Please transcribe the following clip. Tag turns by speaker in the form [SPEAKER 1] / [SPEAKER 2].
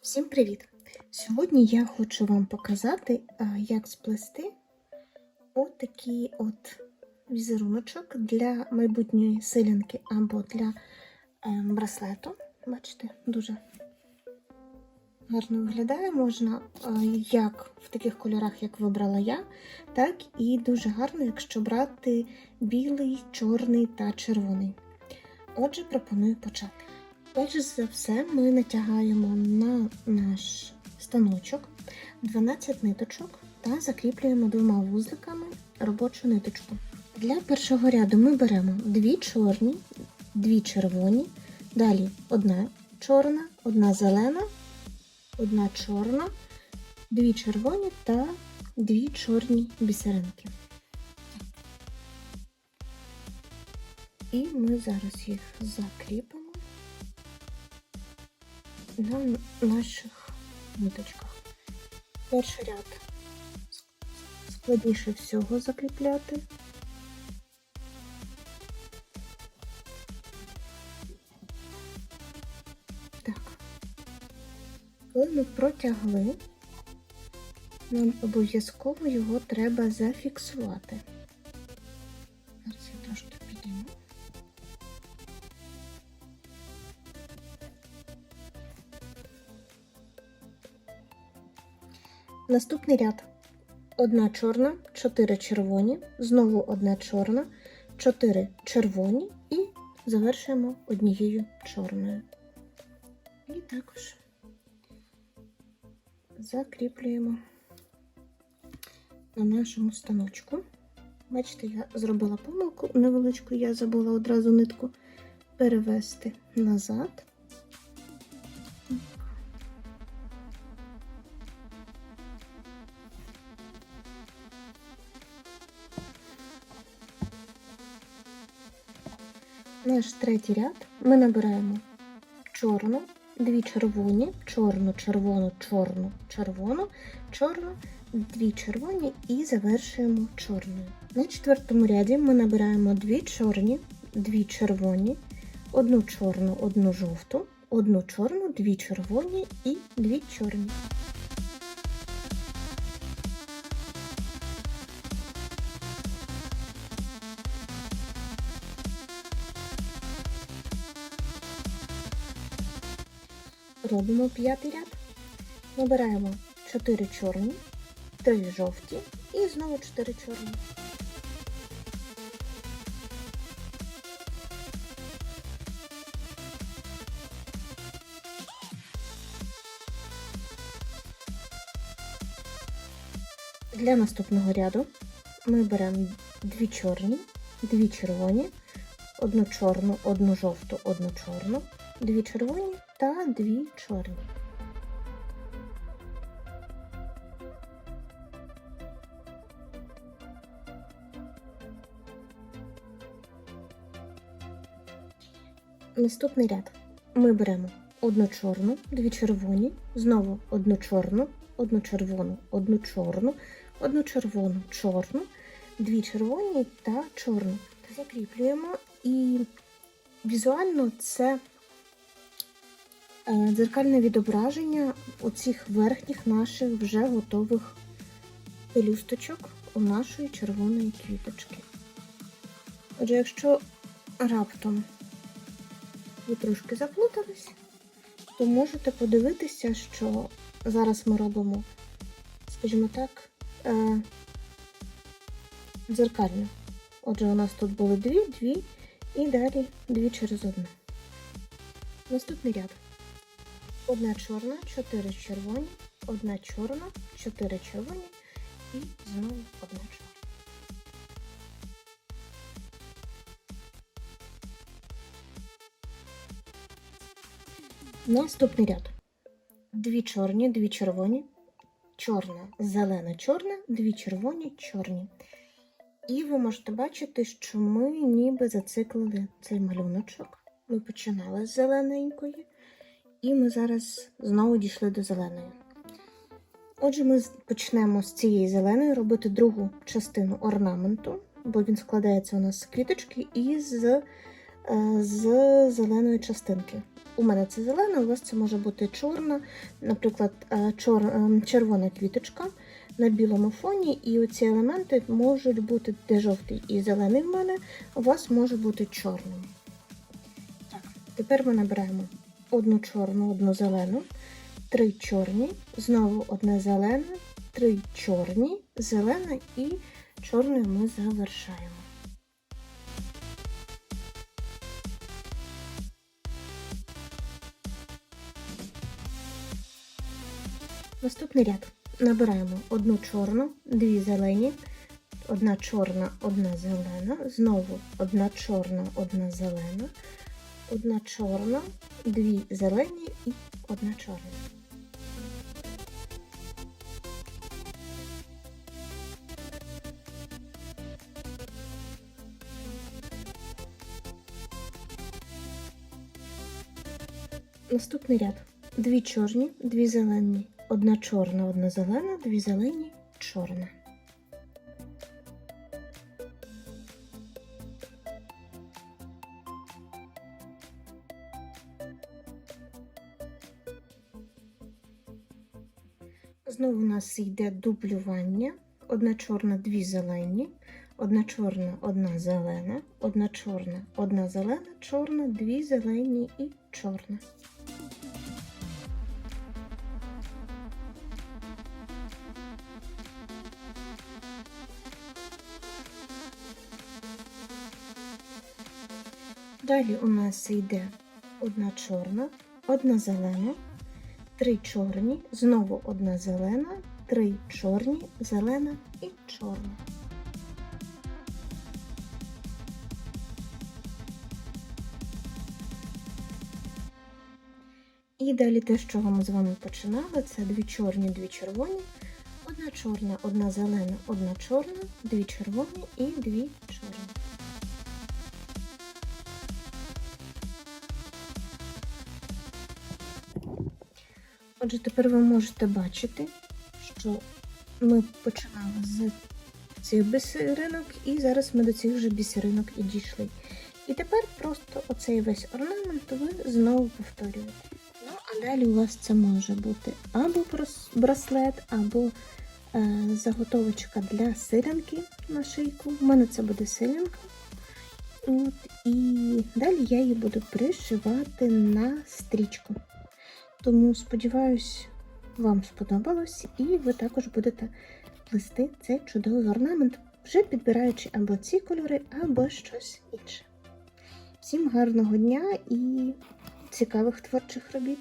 [SPEAKER 1] Всім привіт! Сьогодні я хочу вам показати, як сплести отакий от візеруночок для майбутньої силянки або для е, браслету. Бачите, дуже гарно виглядає. Можна е, як в таких кольорах, як вибрала я, так і дуже гарно, якщо брати білий, чорний та червоний. Отже, пропоную почати. Перш за все, ми натягаємо на наш станочок 12 ниточок та закріплюємо двома вузликами робочу ниточку. Для першого ряду ми беремо дві чорні, дві червоні, далі одна чорна, одна зелена, одна чорна, дві червоні та дві чорні бісеринки. І ми зараз їх закріпимо на наших ниточках. Перший ряд складніше всього закріпляти. Так. Коли ми протягли, нам обов'язково його треба зафіксувати. Наступний ряд. Одна чорна, чотири червоні, знову одна чорна, чотири червоні і завершуємо однією чорною. І також закріплюємо на нашому станочку. Бачите, я зробила помилку невеличку, я забула одразу нитку перевести назад. Наш третій ряд ми набираємо чорну, дві червоні, чорну, червону, чорну, червону, чорну, дві червоні і завершуємо чорною. На четвертому ряді ми набираємо дві чорні, дві червоні, одну чорну, одну жовту, одну чорну, дві червоні і дві чорні. Робимо п'ятий ряд. Набираємо 4 чорні, 3 жовті і знову 4 чорні. Для наступного ряду ми беремо 2 чорні, 2 червоні, одну чорну, одну жовту, одну чорну, дві червоні та дві чорні. Наступний ряд. Ми беремо одну чорну, дві червоні, знову одну чорну, одну червону, одну чорну, одну червону, чорну, дві червоні та чорну. Закріплюємо і візуально це дзеркальне відображення оцих верхніх наших вже готових пелюсточок у нашої червоної квіточки. Отже, якщо раптом ви трошки заплутались, то можете подивитися, що зараз ми робимо, скажімо так, е, дзеркально. Отже, у нас тут були дві, дві і далі дві через одну. Наступний ряд. Одна чорна, чотири червоні, одна чорна, чотири червоні і знову одна чорна. Наступний ряд. Дві чорні, дві червоні, чорна, зелена, чорна, дві червоні, чорні. І ви можете бачити, що ми ніби зациклили цей малюночок. Ми починали з зелененької, і ми зараз знову дійшли до зеленої. Отже, ми почнемо з цієї зеленої робити другу частину орнаменту, бо він складається у нас з квіточки і з, е, з зеленої частинки. у мене це зелена, у вас це може бути чорна, наприклад, е, чор, е, червона квіточка на білому фоні, і оці елементи можуть бути де жовтий і зелений в мене, у вас може бути чорним. Так, тепер ми набираємо одну чорну, одну зелену, три чорні, знову одне зелене, три чорні, зелена і чорною ми завершаємо. Наступний ряд. Набираємо одну чорну, дві зелені, одна чорна, одна зелена, знову одна чорна, одна зелена, одна чорна, дві зелені і одна чорна. Наступний ряд. Дві чорні, дві зелені, одна чорна, одна зелена, дві зелені, чорна. Знову у нас йде дублювання. Одна чорна, дві зелені, одна чорна, одна зелена, одна чорна, одна зелена, чорна, дві зелені і чорна. Далі у нас йде одна чорна, одна зелена, три чорні, знову одна зелена, три чорні, зелена і чорна. І далі те, чого ми з вами починали, це дві чорні, дві червоні, одна чорна, одна зелена, одна чорна, дві червоні і дві чорні. Отже, тепер ви можете бачити, що ми починали з цих бісеринок, і зараз ми до цих же бісеринок і дійшли. І тепер просто оцей весь орнамент ви знову повторюєте. Ну, а далі у вас це може бути або браслет, або е, заготовочка для силянки на шийку. У мене це буде силянка. От, і далі я її буду пришивати на стрічку. Тому сподіваюсь, вам сподобалось, і ви також будете плести цей чудовий орнамент, вже підбираючи або ці кольори, або щось інше. Всім гарного дня і цікавих творчих робіт!